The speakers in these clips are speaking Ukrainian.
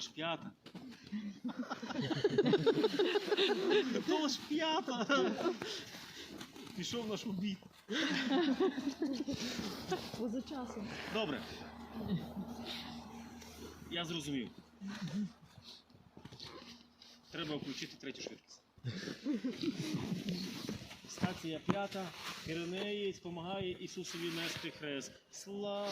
то лиш п'ята. То лиш п'ята. Пішов наш обід. Поза часом. Добре. Я зрозумів. Треба включити третю швидкість. Стація п'ята. Киринеєць допомагає Ісусові нести хрест. Слава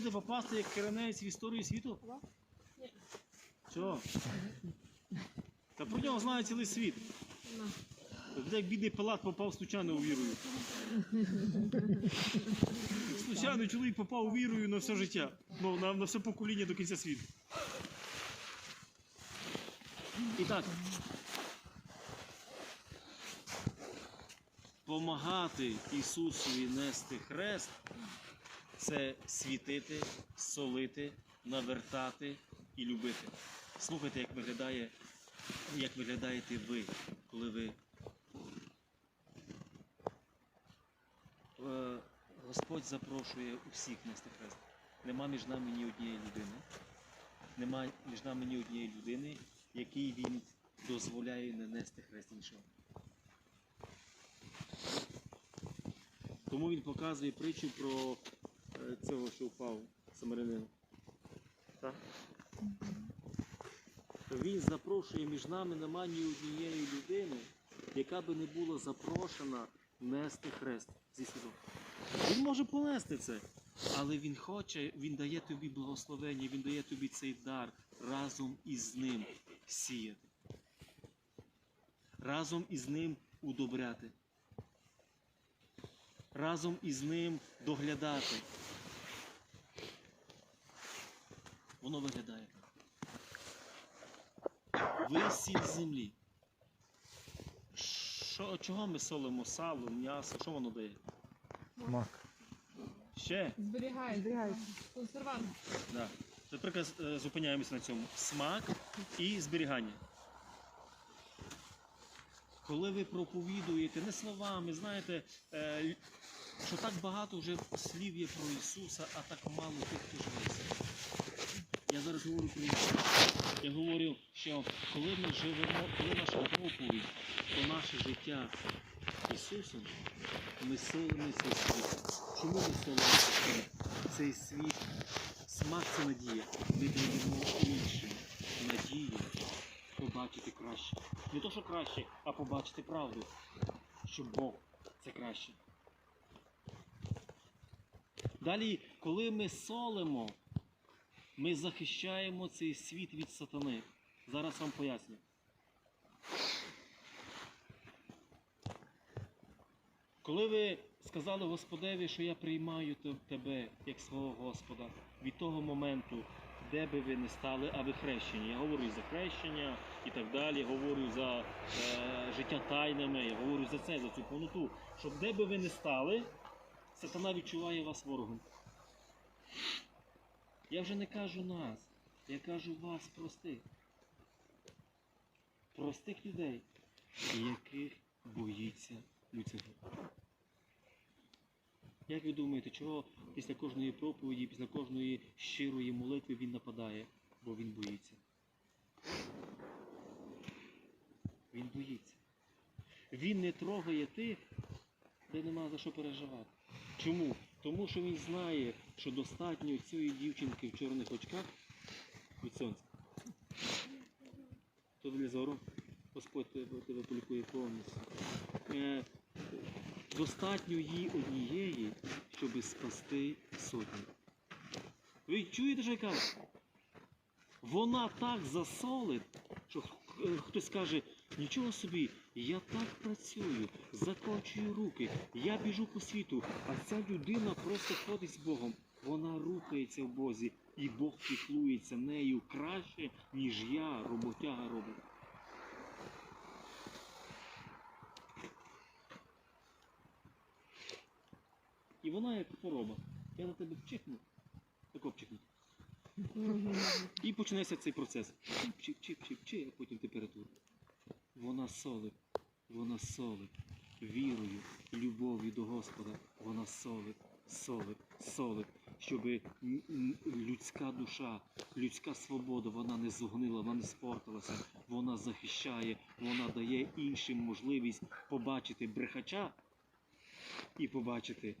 Хочете попасти як киринець в історію світу? Ні. Чого? Та про нього знає цілий світ. Тобто, як бідний Пилат попав случайно у вірою. Случайно чоловік попав у вірою на все життя. Ну, на, на все покоління до кінця світу. І так. Помагати Ісусові нести хрест це світити, солити, навертати і любити. Слухайте, як виглядає, як виглядаєте ви, коли ви. Е, Господь запрошує усіх нести хрест. Нема між нами ні однієї людини. Нема між нами ні однієї людини, якій він дозволяє не нести хрест іншого. Тому він показує притчу про цього, що впав самарянин. Так? Він запрошує між нами нема ні однієї людини, яка би не була запрошена нести хрест зі Ісусом. Він може понести це, але Він хоче, Він дає тобі благословення, Він дає тобі цей дар разом із ним сіяти. Разом із ним удобряти. Разом із ним доглядати. Воно виглядає так. Ви сіль землі. Що, чого ми солимо сало, м'ясо? Що воно дає? Мак. Ще? Зберігає. Консервант. Да. Наприклад, е, зупиняємося на цьому. Смак і зберігання. Коли ви проповідуєте не словами, знаєте, е, що так багато вже слів є про Ісуса, а так мало тих, хто живе. Я зараз говорю про Ісуса. Я говорю, що коли ми живемо, коли наша проповідь, то наше життя Ісусом, ми солимо цей світ. Чому ми солимо цей світ? Смак це надія. Ми даємо іншим надію побачити краще. Не то, що краще, а побачити правду, що Бог це краще. Далі, коли ми солимо, ми захищаємо цей світ від сатани. Зараз вам поясню. Коли ви сказали Господеві, що я приймаю тебе як свого Господа, від того моменту, де би ви не стали, а ви хрещені. Я говорю за хрещення і так далі, говорю за е, життя тайнами, я говорю за це, за цю повноту. Щоб де би ви не стали, сатана відчуває вас ворогом. Я вже не кажу нас, я кажу вас простих. Простих людей, яких боїться Люцифер. Як ви думаєте, чого після кожної проповіді, після кожної щирої молитви він нападає? Бо він боїться. Він боїться. Він не трогає тих, де нема за що переживати. Чому? Тому що він знає, що достатньо цієї дівчинки в чорних очках від сонця. То для зору. Господь тебе, тебе полікує повністю. Е, достатньо їй однієї, щоб спасти сотні. Ви чуєте, що я кажу? Вона так засолить, що е, хтось каже, нічого собі, я так працюю, закочую руки, я біжу по світу, а ця людина просто ходить з Богом. Вона рухається в Бозі, і Бог піклується нею краще, ніж я, роботяга робить. І вона як хвороба. Я на тебе вчихну, тако вчихну. І починається цей процес. Чіп-чіп-чіп-чіп, а потім температура. Вона солить, вона солить вірою, любов'ю до Господа. Вона солить, солить, солить, щоб людська душа, людська свобода, вона не зогнила, вона не спортилася, вона захищає, вона дає іншим можливість побачити брехача і побачити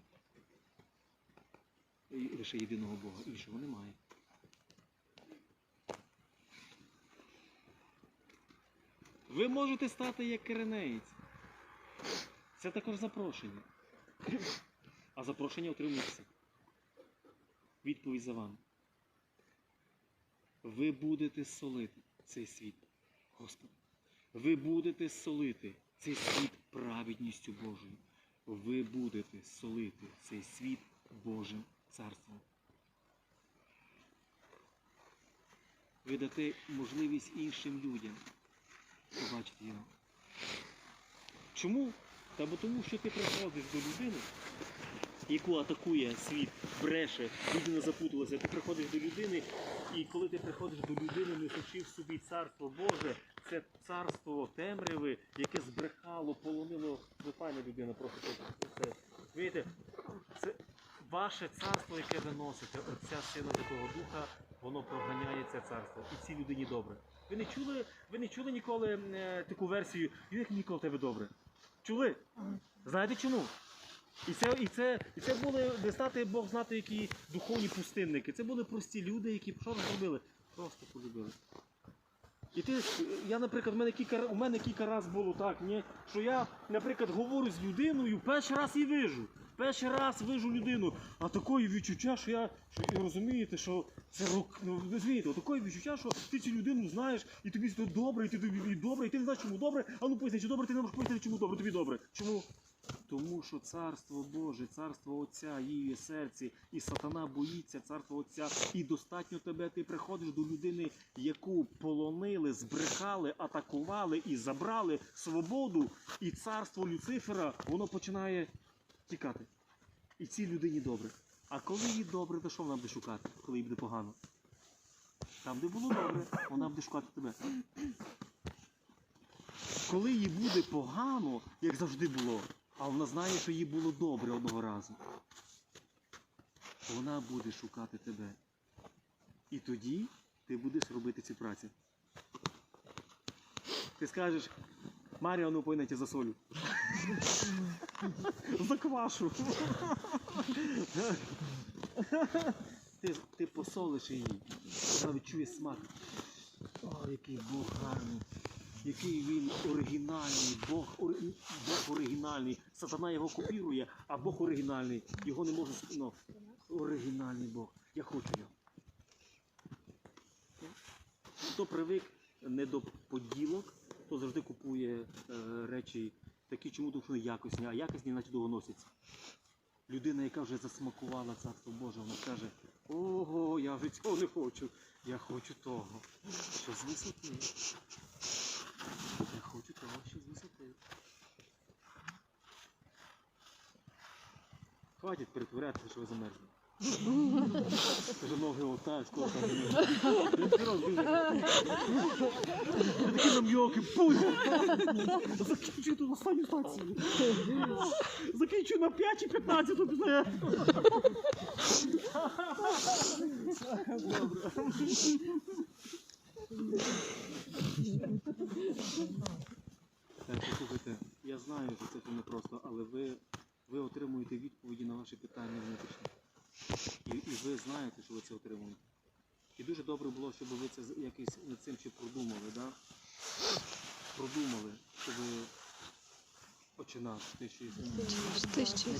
лише єдиного Бога. Іншого немає. Ви можете стати як керенеєць. Це також запрошення. А запрошення отримується. Відповідь за вами. Ви будете солити цей світ, Господи. Ви будете солити цей світ праведністю Божою. Ви будете солити цей світ Божим царством. Ви дате можливість іншим людям побачити його. Чому? Та бо тому, що ти приходиш до людини, яку атакує світ, бреше, людина запуталася, ти приходиш до людини, і коли ти приходиш до людини, несучи в собі царство Боже, це царство темряви, яке збрехало, полонило ви людина, просто це. Видите, це ваше царство, яке ви носите, оця сила Святого Духа, воно проганяє це царство. І цій людині добре. Ви не чули, ви не чули ніколи е, таку версію, як ніколи тебе добре? Чули? Знаєте чому? І це, і це, і це були, не знати Бог знати, які духовні пустинники. Це були прості люди, які що зробили? Просто полюбили. І ти, я, наприклад, у мене кілька, у мене кілька разів було так, ні, що я, наприклад, говорю з людиною, перший раз і вижу. Перший раз вижу людину, а такої відчуття, що я, що, і розумієте, що це рок, ну, ви розумієте, такої відчуття, що ти цю людину знаєш, і тобі це добре, і ти тобі добре, і ти не знаєш, чому добре, а ну поясни, чи добре, ти не можеш пояснити, чому добре, тобі добре. Чому? Тому що царство Боже, царство Отця її серці, і сатана боїться царства Отця. І достатньо тебе, ти приходиш до людини, яку полонили, збрехали, атакували і забрали свободу, і царство Люцифера, воно починає тікати. І цій людині добре. А коли їй добре, то що вона буде шукати, коли їй буде погано? Там, де було добре, вона буде шукати тебе. Коли їй буде погано, як завжди було, а вона знає, що їй було добре одного разу, вона буде шукати тебе. І тоді ти будеш робити ці праці. Ти скажеш, Марія, ну пойдете за солю. Заквашу. ти, ти посолиш її, вона відчує смак. О, який Бог гарний, який він оригінальний, Бог, ори- Бог оригінальний. Сатана його копірує, а Бог оригінальний. Його не може ну, оригінальний Бог. Я хочу його. Хто привик не до поділок, то завжди купує е, речі такі, чому тому що якісні, а якісні, наче довго. Людина, яка вже засмакувала царство Боже, вона каже, ого, я вже цього не хочу. Я хочу того, що з висоти. Я хочу того, що з висоти. Хватить перетворятися, що ви замерзли. Вже ноги скоро там. Я серйозно дуже. Я такі пусть! Закінчую тут останню стацію. Закінчую на 5 і 15, то пізнаєш. Добре. Так, послухайте, я знаю, що це не просто, але ви, ви отримуєте відповіді на ваші питання внутрішні. І, і ви знаєте, що ви це отримуєте. І дуже добре було, щоб ви це якось над цим ще продумали, да? Продумали, щоб починати те, що Ти ще.